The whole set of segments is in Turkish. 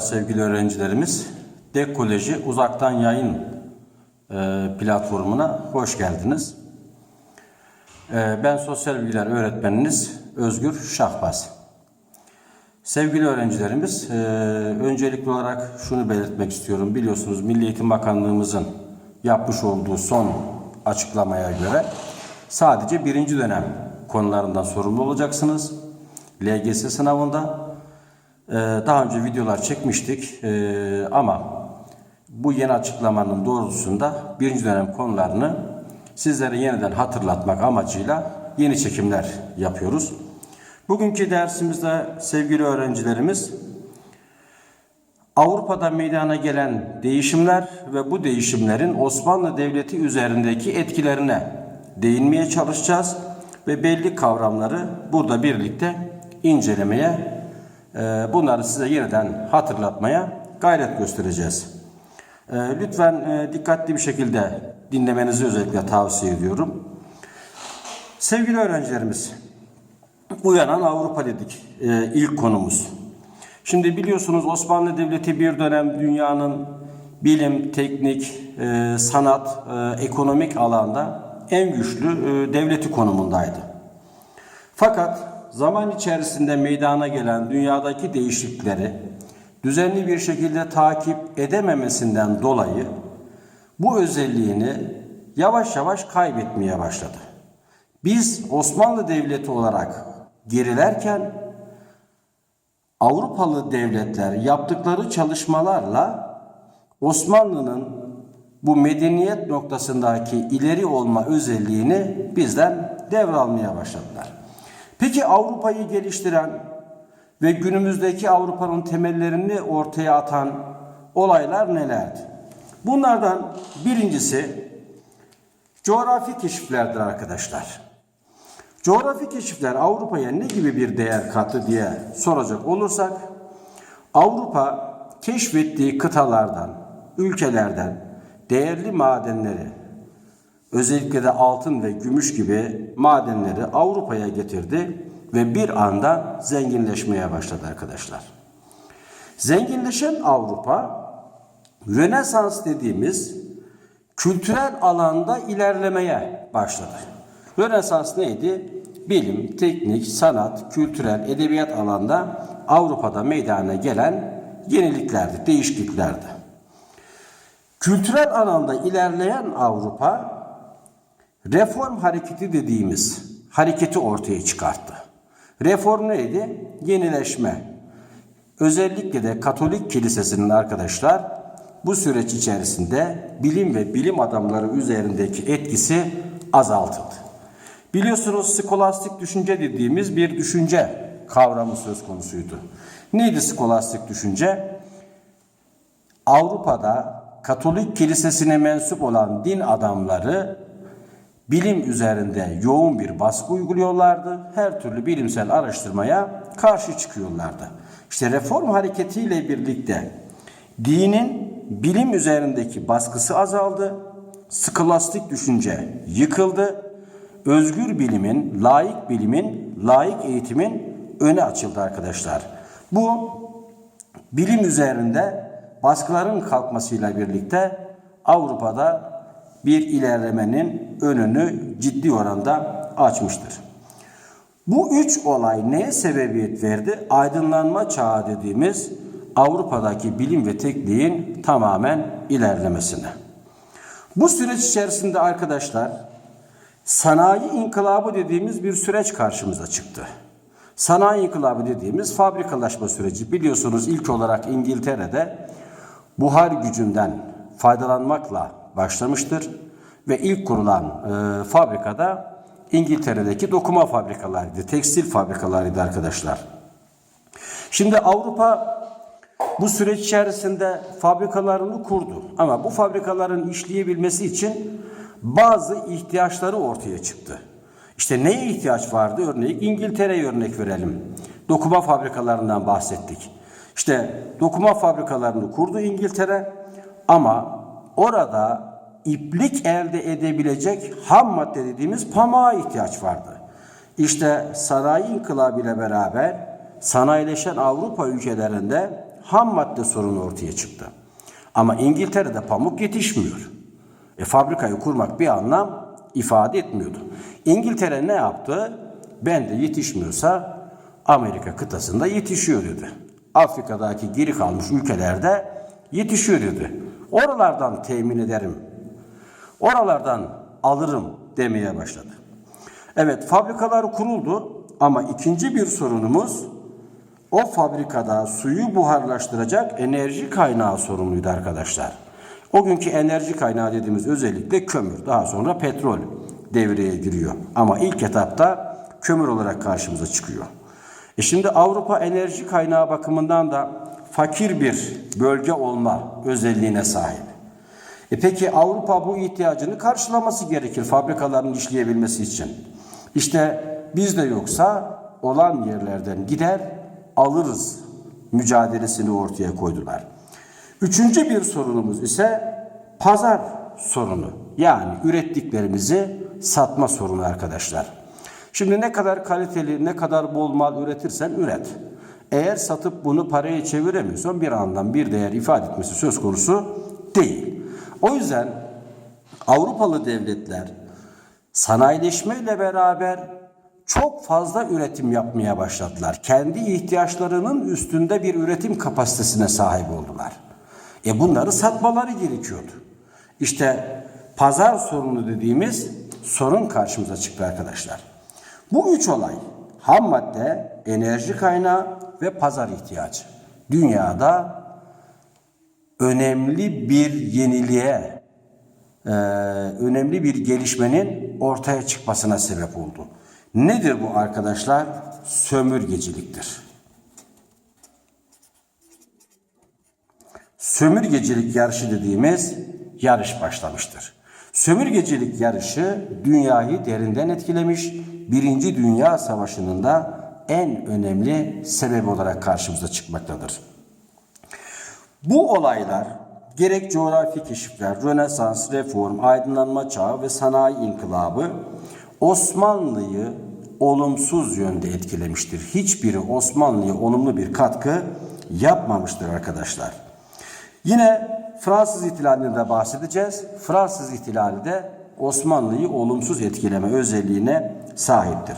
sevgili öğrencilerimiz. DEK Koleji uzaktan yayın e, platformuna hoş geldiniz. E, ben sosyal bilgiler öğretmeniniz Özgür Şahbaz. Sevgili öğrencilerimiz, e, öncelikli olarak şunu belirtmek istiyorum. Biliyorsunuz Milli Eğitim Bakanlığımızın yapmış olduğu son açıklamaya göre sadece birinci dönem konularından sorumlu olacaksınız. LGS sınavında Daha önce videolar çekmiştik ee, ama bu yeni açıklamanın doğrultusunda birinci dönem konularını sizlere yeniden hatırlatmak amacıyla yeni çekimler yapıyoruz. Bugünkü dersimizde sevgili öğrencilerimiz Avrupa'da meydana gelen değişimler ve bu değişimlerin Osmanlı Devleti üzerindeki etkilerine değinmeye çalışacağız ve belli kavramları burada birlikte incelemeye ee, Bunları size yeniden hatırlatmaya gayret göstereceğiz. Ee, Lütfen e, dikkatli bir şekilde dinlemenizi özellikle tavsiye ediyorum. Sevgili öğrencilerimiz, uyanan Avrupa dedik e, ilk konumuz. Şimdi biliyorsunuz Osmanlı Devleti bir dönem dünyanın bilim, teknik, e, sanat, ekonomik alanda en güçlü devleti konumundaydı. Fakat zaman içerisinde meydana gelen dünyadaki değişiklikleri düzenli bir şekilde takip edememesinden dolayı bu özelliğini yavaş yavaş kaybetmeye başladı. Biz Osmanlı Devleti olarak gerilerken Avrupalı devletler yaptıkları çalışmalarla Osmanlı'nın bu medeniyet noktasındaki ileri olma özelliğini bizden devralmaya başladılar. Peki Avrupa'yı geliştiren ve günümüzdeki Avrupa'nın temellerini ortaya atan olaylar nelerdi? Bunlardan birincisi coğrafi keşiflerdir arkadaşlar. Coğrafi keşifler Avrupa'ya ne gibi bir değer kattı diye soracak olursak Avrupa keşfettiği kıtalardan, ülkelerden değerli madenleri özellikle de altın ve gümüş gibi madenleri Avrupa'ya getirdi ve bir anda zenginleşmeye başladı arkadaşlar. Zenginleşen Avrupa Rönesans dediğimiz kültürel alanda ilerlemeye başladı. Rönesans neydi? Bilim, teknik, sanat, kültürel, edebiyat alanda Avrupa'da meydana gelen yeniliklerdi, değişikliklerdi. Kültürel alanda ilerleyen Avrupa reform hareketi dediğimiz hareketi ortaya çıkarttı. Reform neydi? Yenileşme. Özellikle de Katolik Kilisesi'nin arkadaşlar bu süreç içerisinde bilim ve bilim adamları üzerindeki etkisi azaltıldı. Biliyorsunuz skolastik düşünce dediğimiz bir düşünce kavramı söz konusuydu. Neydi skolastik düşünce? Avrupa'da Katolik Kilisesi'ne mensup olan din adamları bilim üzerinde yoğun bir baskı uyguluyorlardı. Her türlü bilimsel araştırmaya karşı çıkıyorlardı. İşte reform hareketiyle birlikte dinin bilim üzerindeki baskısı azaldı. Skolastik düşünce yıkıldı. Özgür bilimin, layık bilimin, layık eğitimin öne açıldı arkadaşlar. Bu bilim üzerinde baskıların kalkmasıyla birlikte Avrupa'da bir ilerlemenin önünü ciddi oranda açmıştır. Bu üç olay neye sebebiyet verdi? Aydınlanma çağı dediğimiz Avrupa'daki bilim ve tekniğin tamamen ilerlemesine. Bu süreç içerisinde arkadaşlar sanayi inkılabı dediğimiz bir süreç karşımıza çıktı. Sanayi inkılabı dediğimiz fabrikalaşma süreci biliyorsunuz ilk olarak İngiltere'de buhar gücünden faydalanmakla başlamıştır ve ilk kurulan e, fabrikada İngiltere'deki dokuma fabrikalarıydı, tekstil fabrikalarıydı arkadaşlar. Şimdi Avrupa bu süreç içerisinde fabrikalarını kurdu ama bu fabrikaların işleyebilmesi için bazı ihtiyaçları ortaya çıktı. İşte neye ihtiyaç vardı? Örneğin İngiltere'ye örnek verelim. Dokuma fabrikalarından bahsettik. İşte dokuma fabrikalarını kurdu İngiltere ama orada iplik elde edebilecek ham madde dediğimiz pamuğa ihtiyaç vardı. İşte sanayi inkılabı beraber sanayileşen Avrupa ülkelerinde ham madde sorunu ortaya çıktı. Ama İngiltere'de pamuk yetişmiyor. E, fabrikayı kurmak bir anlam ifade etmiyordu. İngiltere ne yaptı? Ben de yetişmiyorsa Amerika kıtasında yetişiyor dedi. Afrika'daki geri kalmış ülkelerde yetişiyor dedi. Oralardan temin ederim. Oralardan alırım demeye başladı. Evet fabrikalar kuruldu ama ikinci bir sorunumuz o fabrikada suyu buharlaştıracak enerji kaynağı sorunluydu arkadaşlar. O günkü enerji kaynağı dediğimiz özellikle kömür. Daha sonra petrol devreye giriyor. Ama ilk etapta kömür olarak karşımıza çıkıyor. E şimdi Avrupa enerji kaynağı bakımından da fakir bir bölge olma özelliğine sahip. E peki Avrupa bu ihtiyacını karşılaması gerekir fabrikaların işleyebilmesi için. İşte bizde yoksa olan yerlerden gider alırız mücadelesini ortaya koydular. Üçüncü bir sorunumuz ise pazar sorunu. Yani ürettiklerimizi satma sorunu arkadaşlar. Şimdi ne kadar kaliteli, ne kadar bol mal üretirsen üret. Eğer satıp bunu paraya çeviremiyorsan bir anlam, bir değer ifade etmesi söz konusu değil. O yüzden Avrupalı devletler sanayileşmeyle beraber çok fazla üretim yapmaya başladılar. Kendi ihtiyaçlarının üstünde bir üretim kapasitesine sahip oldular. E bunları satmaları gerekiyordu. İşte pazar sorunu dediğimiz sorun karşımıza çıktı arkadaşlar. Bu üç olay ham madde, enerji kaynağı ve pazar ihtiyacı. Dünyada önemli bir yeniliğe, e, önemli bir gelişmenin ortaya çıkmasına sebep oldu. Nedir bu arkadaşlar? Sömürgeciliktir. Sömürgecilik yarışı dediğimiz yarış başlamıştır. Sömürgecilik yarışı dünyayı derinden etkilemiş, Birinci Dünya Savaşı'nın da en önemli sebebi olarak karşımıza çıkmaktadır. Bu olaylar gerek coğrafi keşifler, Rönesans, reform, aydınlanma çağı ve sanayi inkılabı Osmanlı'yı olumsuz yönde etkilemiştir. Hiçbiri Osmanlı'ya olumlu bir katkı yapmamıştır arkadaşlar. Yine Fransız ihtilalinden de bahsedeceğiz. Fransız ihtilali de Osmanlı'yı olumsuz etkileme özelliğine sahiptir.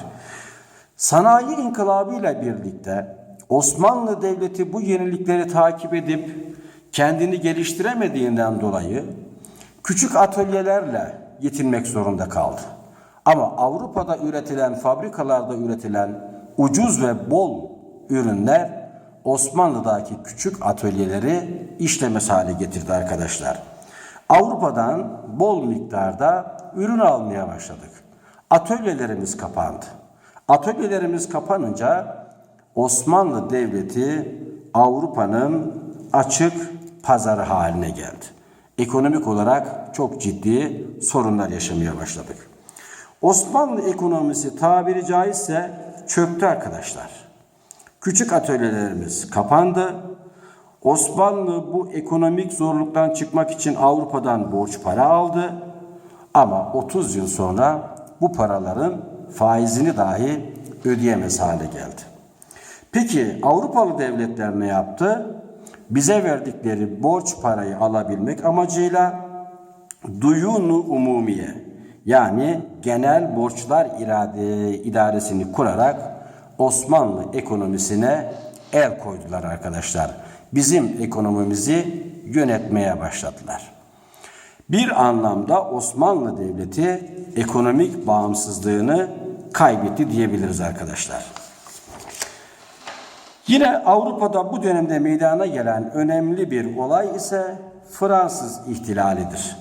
Sanayi inkılabıyla birlikte Osmanlı Devleti bu yenilikleri takip edip kendini geliştiremediğinden dolayı küçük atölyelerle yetinmek zorunda kaldı. Ama Avrupa'da üretilen, fabrikalarda üretilen ucuz ve bol ürünler Osmanlı'daki küçük atölyeleri işlemez hale getirdi arkadaşlar. Avrupa'dan bol miktarda ürün almaya başladık. Atölyelerimiz kapandı. Atölyelerimiz kapanınca Osmanlı Devleti Avrupa'nın açık pazarı haline geldi. Ekonomik olarak çok ciddi sorunlar yaşamaya başladık. Osmanlı ekonomisi tabiri caizse çöktü arkadaşlar. Küçük atölyelerimiz kapandı. Osmanlı bu ekonomik zorluktan çıkmak için Avrupa'dan borç para aldı. Ama 30 yıl sonra bu paraların faizini dahi ödeyemez hale geldi. Peki Avrupalı devletler ne yaptı? Bize verdikleri borç parayı alabilmek amacıyla duyunu umumiye yani genel borçlar irade, idaresini kurarak Osmanlı ekonomisine el koydular arkadaşlar. Bizim ekonomimizi yönetmeye başladılar. Bir anlamda Osmanlı Devleti ekonomik bağımsızlığını kaybetti diyebiliriz arkadaşlar. Yine Avrupa'da bu dönemde meydana gelen önemli bir olay ise Fransız ihtilalidir.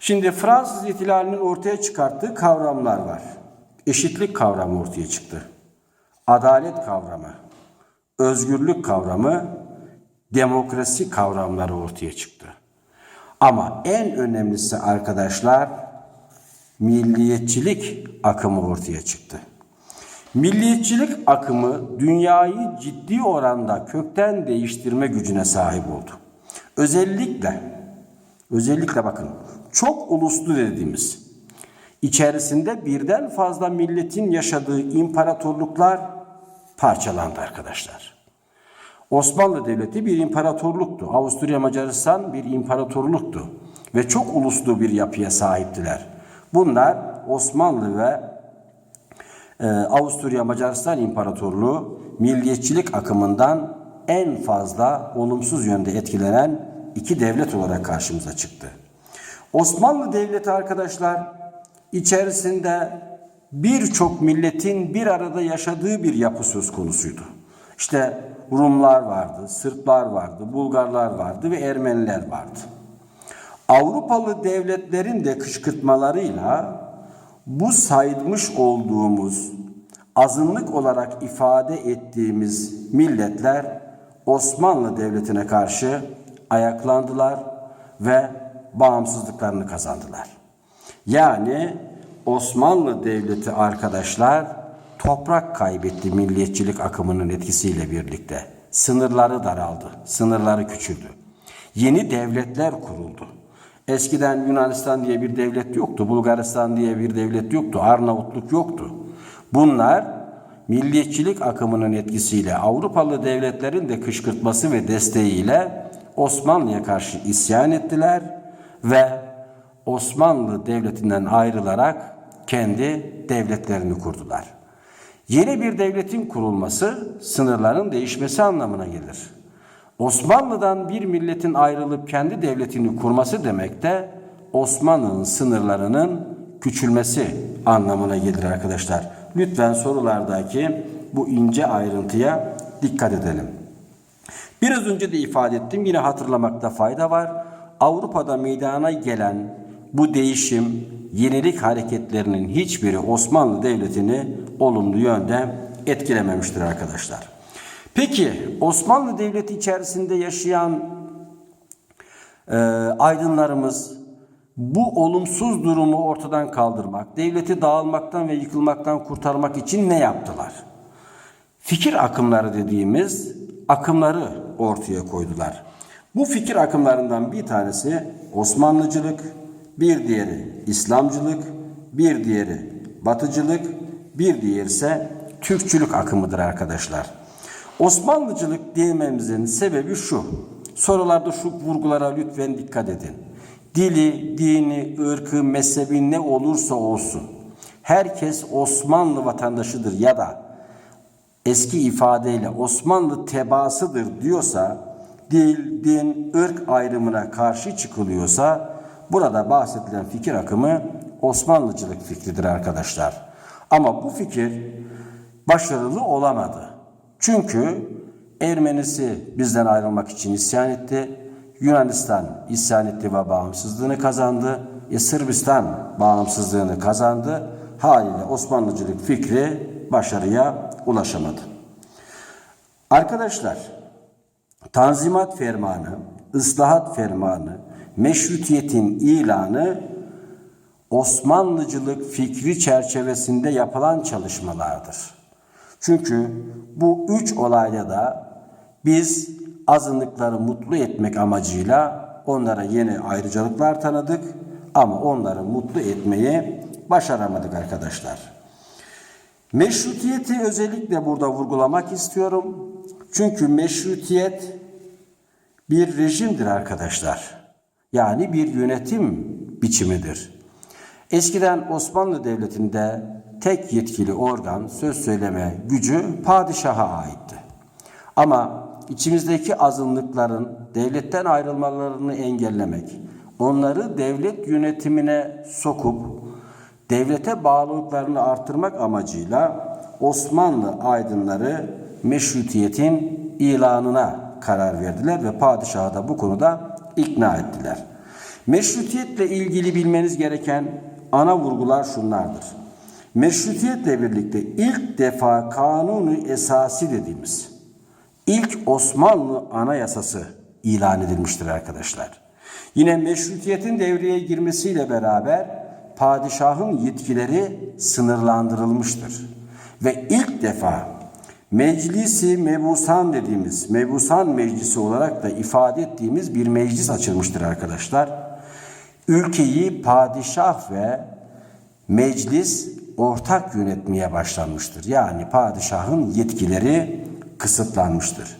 Şimdi Fransız ihtilalinin ortaya çıkarttığı kavramlar var. Eşitlik kavramı ortaya çıktı. Adalet kavramı, özgürlük kavramı, demokrasi kavramları ortaya çıktı. Ama en önemlisi arkadaşlar milliyetçilik akımı ortaya çıktı. Milliyetçilik akımı dünyayı ciddi oranda kökten değiştirme gücüne sahip oldu. Özellikle özellikle bakın çok uluslu dediğimiz içerisinde birden fazla milletin yaşadığı imparatorluklar parçalandı arkadaşlar. Osmanlı Devleti bir imparatorluktu. Avusturya Macaristan bir imparatorluktu ve çok uluslu bir yapıya sahiptiler. Bunlar Osmanlı ve e, Avusturya Macaristan İmparatorluğu milliyetçilik akımından en fazla olumsuz yönde etkilenen iki devlet olarak karşımıza çıktı. Osmanlı Devleti arkadaşlar içerisinde birçok milletin bir arada yaşadığı bir yapı söz konusuydu. İşte Rumlar vardı, Sırplar vardı, Bulgarlar vardı ve Ermeniler vardı. Avrupalı devletlerin de kışkırtmalarıyla bu saymış olduğumuz azınlık olarak ifade ettiğimiz milletler Osmanlı Devleti'ne karşı ayaklandılar ve bağımsızlıklarını kazandılar. Yani Osmanlı Devleti arkadaşlar toprak kaybetti milliyetçilik akımının etkisiyle birlikte. Sınırları daraldı, sınırları küçüldü. Yeni devletler kuruldu. Eskiden Yunanistan diye bir devlet yoktu, Bulgaristan diye bir devlet yoktu, Arnavutluk yoktu. Bunlar milliyetçilik akımının etkisiyle Avrupalı devletlerin de kışkırtması ve desteğiyle Osmanlı'ya karşı isyan ettiler ve Osmanlı Devleti'nden ayrılarak kendi devletlerini kurdular. Yeni bir devletin kurulması sınırların değişmesi anlamına gelir. Osmanlı'dan bir milletin ayrılıp kendi devletini kurması demek de Osmanlı'nın sınırlarının küçülmesi anlamına gelir arkadaşlar. Lütfen sorulardaki bu ince ayrıntıya dikkat edelim. Biraz önce de ifade ettim yine hatırlamakta fayda var. Avrupa'da meydana gelen bu değişim, yenilik hareketlerinin hiçbiri Osmanlı Devleti'ni olumlu yönde etkilememiştir arkadaşlar. Peki Osmanlı Devleti içerisinde yaşayan e, aydınlarımız bu olumsuz durumu ortadan kaldırmak, devleti dağılmaktan ve yıkılmaktan kurtarmak için ne yaptılar? Fikir akımları dediğimiz akımları ortaya koydular. Bu fikir akımlarından bir tanesi Osmanlıcılık, bir diğeri İslamcılık, bir diğeri Batıcılık, bir diğeri ise Türkçülük akımıdır arkadaşlar. Osmanlıcılık diyememizin sebebi şu. Sorularda şu vurgulara lütfen dikkat edin. Dili, dini, ırkı, mezhebi ne olursa olsun herkes Osmanlı vatandaşıdır ya da eski ifadeyle Osmanlı tebaasıdır diyorsa dil, din, ırk ayrımına karşı çıkılıyorsa burada bahsedilen fikir akımı Osmanlıcılık fikridir arkadaşlar. Ama bu fikir başarılı olamadı. Çünkü Ermenisi bizden ayrılmak için isyan etti. Yunanistan isyan etti ve bağımsızlığını kazandı. E, Sırbistan bağımsızlığını kazandı. Haliyle Osmanlıcılık fikri başarıya ulaşamadı. Arkadaşlar, Tanzimat Fermanı, ıslahat Fermanı, meşrutiyetin ilanı Osmanlıcılık fikri çerçevesinde yapılan çalışmalardır. Çünkü bu üç olayda da biz azınlıkları mutlu etmek amacıyla onlara yeni ayrıcalıklar tanıdık ama onları mutlu etmeyi başaramadık arkadaşlar. Meşrutiyeti özellikle burada vurgulamak istiyorum. Çünkü meşrutiyet bir rejimdir arkadaşlar. Yani bir yönetim biçimidir. Eskiden Osmanlı Devleti'nde tek yetkili organ söz söyleme gücü padişaha aitti. Ama içimizdeki azınlıkların devletten ayrılmalarını engellemek, onları devlet yönetimine sokup devlete bağlılıklarını artırmak amacıyla Osmanlı aydınları meşrutiyetin ilanına karar verdiler ve padişahı da bu konuda ikna ettiler. Meşrutiyetle ilgili bilmeniz gereken ana vurgular şunlardır. Meşrutiyetle birlikte ilk defa kanunu esası dediğimiz ilk Osmanlı anayasası ilan edilmiştir arkadaşlar. Yine meşrutiyetin devreye girmesiyle beraber padişahın yetkileri sınırlandırılmıştır. Ve ilk defa meclisi mebusan dediğimiz, mebusan meclisi olarak da ifade ettiğimiz bir meclis açılmıştır arkadaşlar. Ülkeyi padişah ve meclis ortak yönetmeye başlanmıştır. Yani padişahın yetkileri kısıtlanmıştır.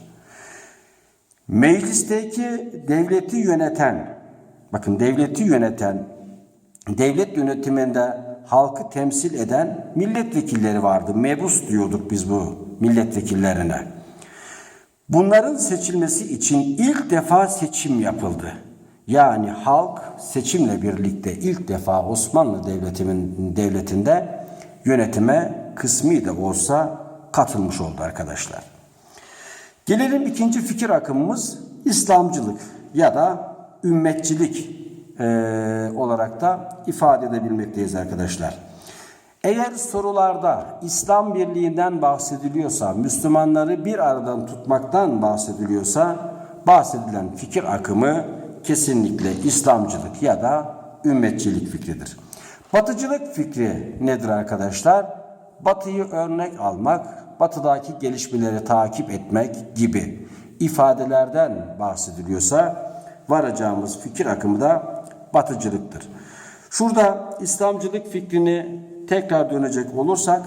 Meclisteki devleti yöneten, bakın devleti yöneten, devlet yönetiminde halkı temsil eden milletvekilleri vardı. Mebus diyorduk biz bu milletvekillerine. Bunların seçilmesi için ilk defa seçim yapıldı. Yani halk seçimle birlikte ilk defa Osmanlı Devleti'nin devletinde yönetime kısmi de olsa katılmış oldu arkadaşlar. Gelelim ikinci fikir akımımız İslamcılık ya da ümmetçilik eee, olarak da ifade edebilmekteyiz arkadaşlar. Eğer sorularda İslam birliğinden bahsediliyorsa, Müslümanları bir aradan tutmaktan bahsediliyorsa, bahsedilen fikir akımı kesinlikle İslamcılık ya da ümmetçilik fikridir. Batıcılık fikri nedir arkadaşlar? Batıyı örnek almak, batıdaki gelişmeleri takip etmek gibi ifadelerden bahsediliyorsa varacağımız fikir akımı da batıcılıktır. Şurada İslamcılık fikrini tekrar dönecek olursak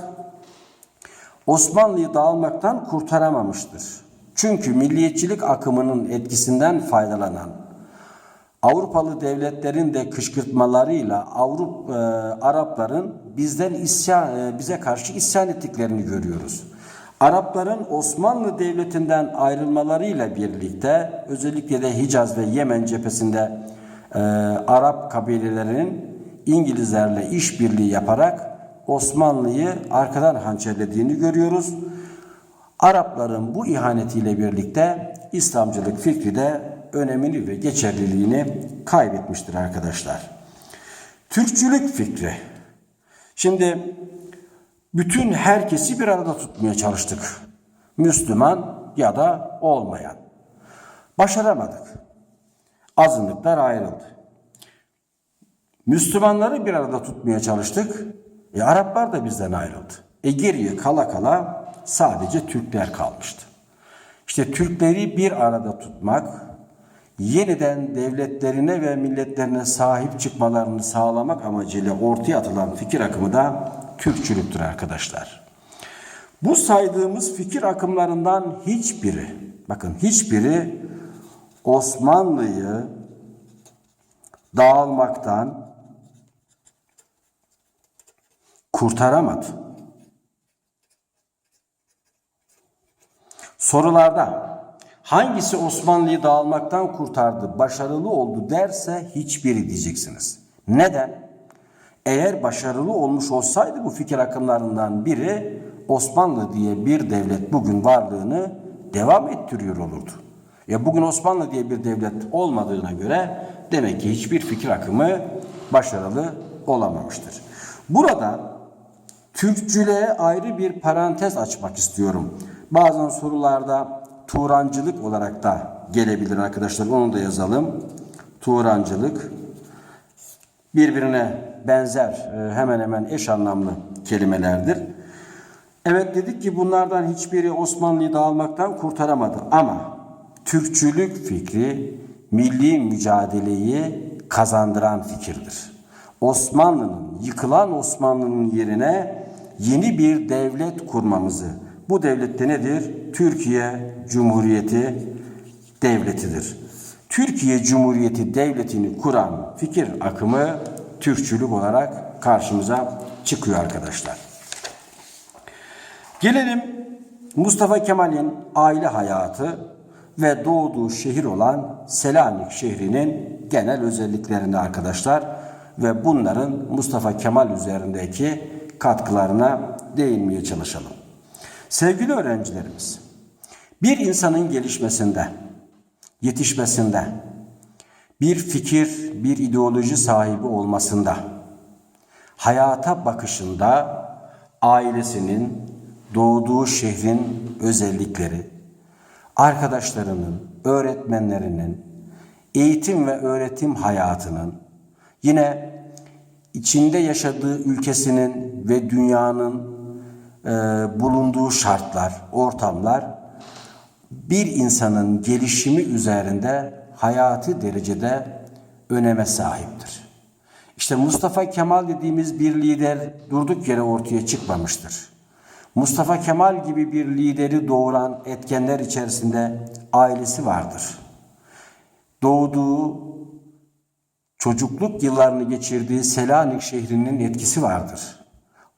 Osmanlı'yı dağılmaktan kurtaramamıştır. Çünkü milliyetçilik akımının etkisinden faydalanan Avrupalı devletlerin de kışkırtmalarıyla Avrupa e, Arapların bizden isyan e, bize karşı isyan ettiklerini görüyoruz. Arapların Osmanlı Devleti'nden ayrılmalarıyla birlikte özellikle de Hicaz ve Yemen cephesinde e, Arap kabilelerinin İngilizlerle işbirliği yaparak Osmanlı'yı arkadan hançerlediğini görüyoruz. Arapların bu ihanetiyle birlikte İslamcılık fikri de önemini ve geçerliliğini kaybetmiştir arkadaşlar. Türkçülük fikri. Şimdi bütün herkesi bir arada tutmaya çalıştık. Müslüman ya da olmayan. Başaramadık. Azınlıklar ayrıldı. Müslümanları bir arada tutmaya çalıştık. E, Araplar da bizden ayrıldı. E geriye kala kala sadece Türkler kalmıştı. İşte Türkleri bir arada tutmak, yeniden devletlerine ve milletlerine sahip çıkmalarını sağlamak amacıyla ortaya atılan fikir akımı da Türkçülüktür arkadaşlar. Bu saydığımız fikir akımlarından hiçbiri, bakın hiçbiri Osmanlı'yı dağılmaktan kurtaramadı. Sorularda hangisi Osmanlı'yı dağılmaktan kurtardı, başarılı oldu derse hiçbiri diyeceksiniz. Neden? Eğer başarılı olmuş olsaydı bu fikir akımlarından biri Osmanlı diye bir devlet bugün varlığını devam ettiriyor olurdu. Ya bugün Osmanlı diye bir devlet olmadığına göre demek ki hiçbir fikir akımı başarılı olamamıştır. Burada Türkçülüğe ayrı bir parantez açmak istiyorum. Bazen sorularda Turancılık olarak da gelebilir arkadaşlar. Onu da yazalım. Turancılık birbirine benzer, e, hemen hemen eş anlamlı kelimelerdir. Evet dedik ki bunlardan hiçbiri Osmanlı'yı dağılmaktan kurtaramadı ama Türkçülük fikri milli mücadeleyi kazandıran fikirdir. Osmanlı'nın, yıkılan Osmanlı'nın yerine yeni bir devlet kurmamızı, bu devlette nedir? Türkiye Cumhuriyeti Devleti'dir. Türkiye Cumhuriyeti Devleti'ni kuran fikir akımı Türkçülük olarak karşımıza çıkıyor arkadaşlar. Gelelim Mustafa Kemal'in aile hayatı ve doğduğu şehir olan Selanik şehrinin genel özelliklerine arkadaşlar ve bunların Mustafa Kemal üzerindeki katkılarına değinmeye çalışalım. Sevgili öğrencilerimiz, bir insanın gelişmesinde, yetişmesinde, bir fikir, bir ideoloji sahibi olmasında, hayata bakışında ailesinin, doğduğu şehrin özellikleri, arkadaşlarının, öğretmenlerinin, eğitim ve öğretim hayatının, yine içinde yaşadığı ülkesinin ve dünyanın e, bulunduğu şartlar, ortamlar bir insanın gelişimi üzerinde hayati derecede öneme sahiptir. İşte Mustafa Kemal dediğimiz bir lider durduk yere ortaya çıkmamıştır. Mustafa Kemal gibi bir lideri doğuran etkenler içerisinde ailesi vardır. Doğduğu, çocukluk yıllarını geçirdiği Selanik şehrinin etkisi vardır.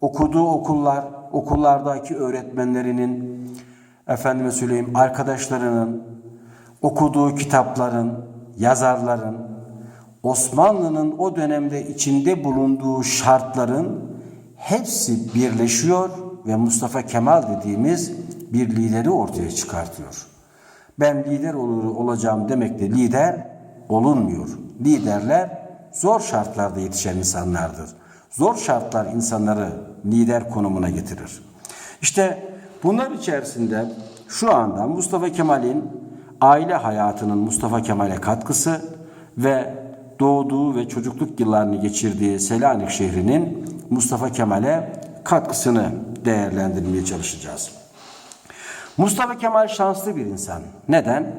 Okuduğu okullar, okullardaki öğretmenlerinin, efendime söyleyeyim arkadaşlarının, okuduğu kitapların, yazarların, Osmanlı'nın o dönemde içinde bulunduğu şartların hepsi birleşiyor ve Mustafa Kemal dediğimiz bir lideri ortaya çıkartıyor. Ben lider olur, olacağım demekle lider olunmuyor. Liderler zor şartlarda yetişen insanlardır. Zor şartlar insanları lider konumuna getirir. İşte bunlar içerisinde şu anda Mustafa Kemal'in aile hayatının Mustafa Kemal'e katkısı ve doğduğu ve çocukluk yıllarını geçirdiği Selanik şehrinin Mustafa Kemal'e katkısını değerlendirmeye çalışacağız. Mustafa Kemal şanslı bir insan. Neden?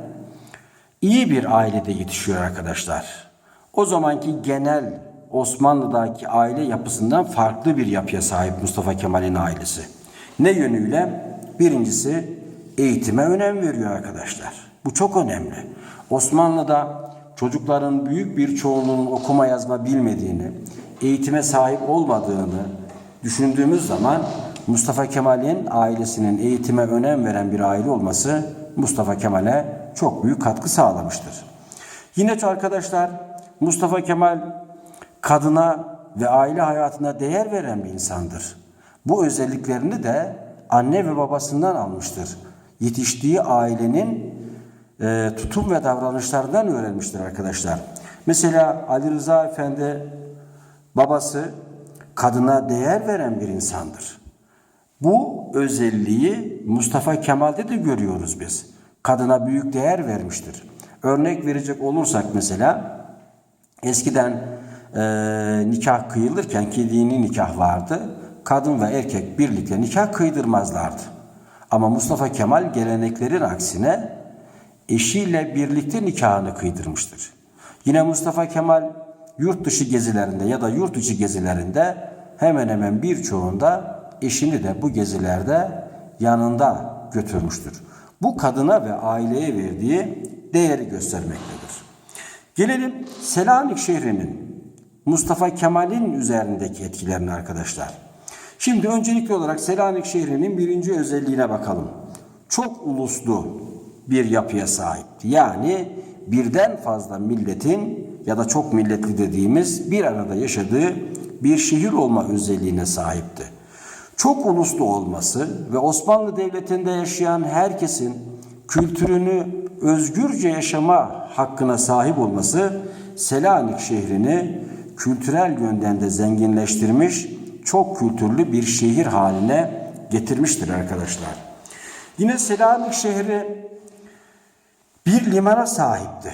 İyi bir ailede yetişiyor arkadaşlar. O zamanki genel Osmanlı'daki aile yapısından farklı bir yapıya sahip Mustafa Kemal'in ailesi. Ne yönüyle? Birincisi eğitime önem veriyor arkadaşlar. Bu çok önemli. Osmanlı'da çocukların büyük bir çoğunluğunun okuma yazma bilmediğini, eğitime sahip olmadığını düşündüğümüz zaman Mustafa Kemal'in ailesinin eğitime önem veren bir aile olması Mustafa Kemal'e çok büyük katkı sağlamıştır. Yine arkadaşlar Mustafa Kemal kadına ve aile hayatına değer veren bir insandır. Bu özelliklerini de anne ve babasından almıştır. Yetiştiği ailenin e, tutum ve davranışlarından öğrenmiştir arkadaşlar. Mesela Ali Rıza Efendi babası kadına değer veren bir insandır. Bu özelliği Mustafa Kemal'de de görüyoruz biz. Kadına büyük değer vermiştir. Örnek verecek olursak mesela eskiden e, nikah kıyılırken ki dini nikah vardı. Kadın ve erkek birlikte nikah kıydırmazlardı. Ama Mustafa Kemal geleneklerin aksine eşiyle birlikte nikahını kıydırmıştır. Yine Mustafa Kemal yurt dışı gezilerinde ya da yurt içi gezilerinde hemen hemen birçoğunda eşini de bu gezilerde yanında götürmüştür. Bu kadına ve aileye verdiği değeri göstermektedir. Gelelim Selanik şehrinin Mustafa Kemal'in üzerindeki etkilerine arkadaşlar. Şimdi öncelikli olarak Selanik şehrinin birinci özelliğine bakalım. Çok uluslu bir yapıya sahipti. Yani birden fazla milletin ya da çok milletli dediğimiz bir arada yaşadığı bir şehir olma özelliğine sahipti. Çok uluslu olması ve Osmanlı Devleti'nde yaşayan herkesin kültürünü özgürce yaşama hakkına sahip olması Selanik şehrini kültürel yönden de zenginleştirmiş, çok kültürlü bir şehir haline getirmiştir arkadaşlar. Yine Selanik şehri bir limana sahipti.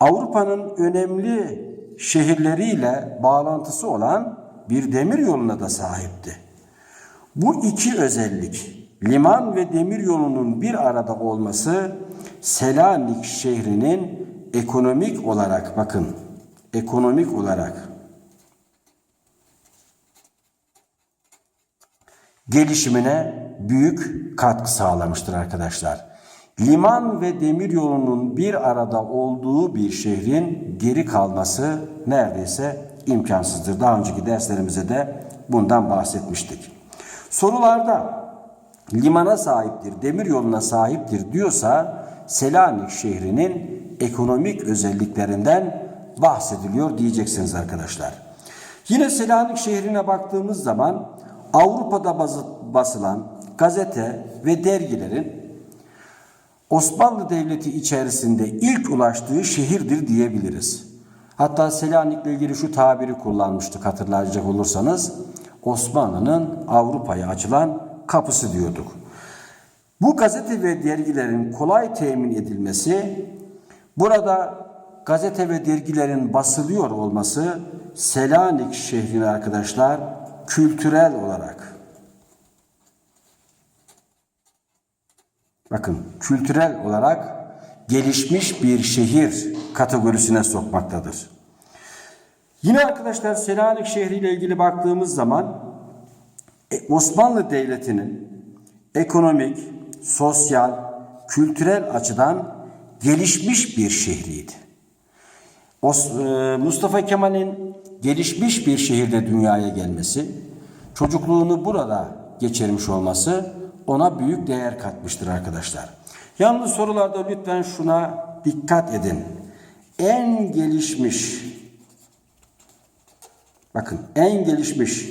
Avrupa'nın önemli şehirleriyle bağlantısı olan bir demir yoluna da sahipti. Bu iki özellik liman ve demir yolunun bir arada olması Selanik şehrinin ekonomik olarak bakın ekonomik olarak gelişimine büyük katkı sağlamıştır arkadaşlar. Liman ve demir yolunun bir arada olduğu bir şehrin geri kalması neredeyse imkansızdır. Daha önceki derslerimize de bundan bahsetmiştik. Sorularda limana sahiptir, demir yoluna sahiptir diyorsa Selanik şehrinin ekonomik özelliklerinden bahsediliyor diyeceksiniz arkadaşlar. Yine Selanik şehrine baktığımız zaman Avrupa'da basılan gazete ve dergilerin Osmanlı Devleti içerisinde ilk ulaştığı şehirdir diyebiliriz. Hatta Selanik'le ilgili şu tabiri kullanmıştık hatırlayacak olursanız. Osmanlı'nın Avrupa'ya açılan kapısı diyorduk. Bu gazete ve dergilerin kolay temin edilmesi, burada gazete ve dergilerin basılıyor olması Selanik şehrini arkadaşlar kültürel olarak bakın kültürel olarak gelişmiş bir şehir kategorisine sokmaktadır. Yine arkadaşlar Selanik şehri ile ilgili baktığımız zaman E, Osmanlı Devleti'nin ekonomik, sosyal, kültürel açıdan gelişmiş bir şehriydi. E, Mustafa Kemal'in gelişmiş bir şehirde dünyaya gelmesi, çocukluğunu burada geçirmiş olması ona büyük değer katmıştır arkadaşlar. Yalnız sorularda lütfen şuna dikkat edin. En gelişmiş bakın en gelişmiş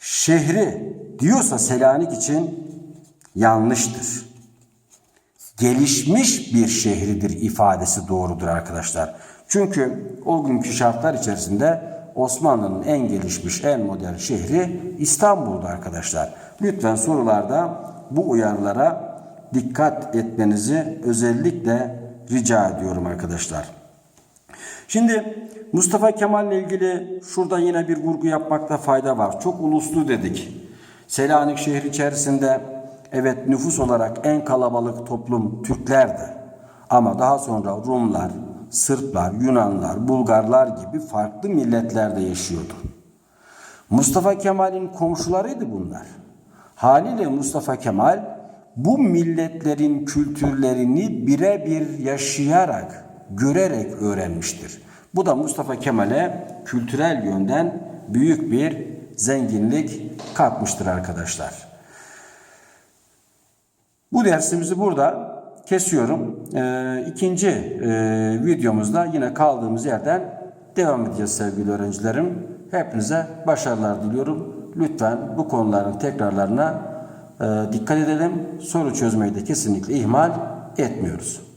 şehri diyorsa Selanik için yanlıştır gelişmiş bir şehridir ifadesi doğrudur arkadaşlar. Çünkü o günkü şartlar içerisinde Osmanlı'nın en gelişmiş, en modern şehri İstanbul'du arkadaşlar. Lütfen sorularda bu uyarılara dikkat etmenizi özellikle rica ediyorum arkadaşlar. Şimdi Mustafa Kemal ile ilgili şurada yine bir vurgu yapmakta fayda var. Çok uluslu dedik. Selanik şehri içerisinde evet nüfus olarak en kalabalık toplum Türklerdi. Ama daha sonra Rumlar, Sırplar, Yunanlar, Bulgarlar gibi farklı milletlerde yaşıyordu. Mustafa Kemal'in komşularıydı bunlar. Haliyle Mustafa Kemal bu milletlerin kültürlerini birebir yaşayarak, görerek öğrenmiştir. Bu da Mustafa Kemal'e kültürel yönden büyük bir zenginlik katmıştır arkadaşlar. Bu dersimizi burada kesiyorum. Ee, ikinci e, videomuzda yine kaldığımız yerden devam edeceğiz sevgili öğrencilerim. Hepinize başarılar diliyorum. Lütfen bu konuların tekrarlarına e, dikkat edelim. Soru çözmeyi de kesinlikle ihmal etmiyoruz.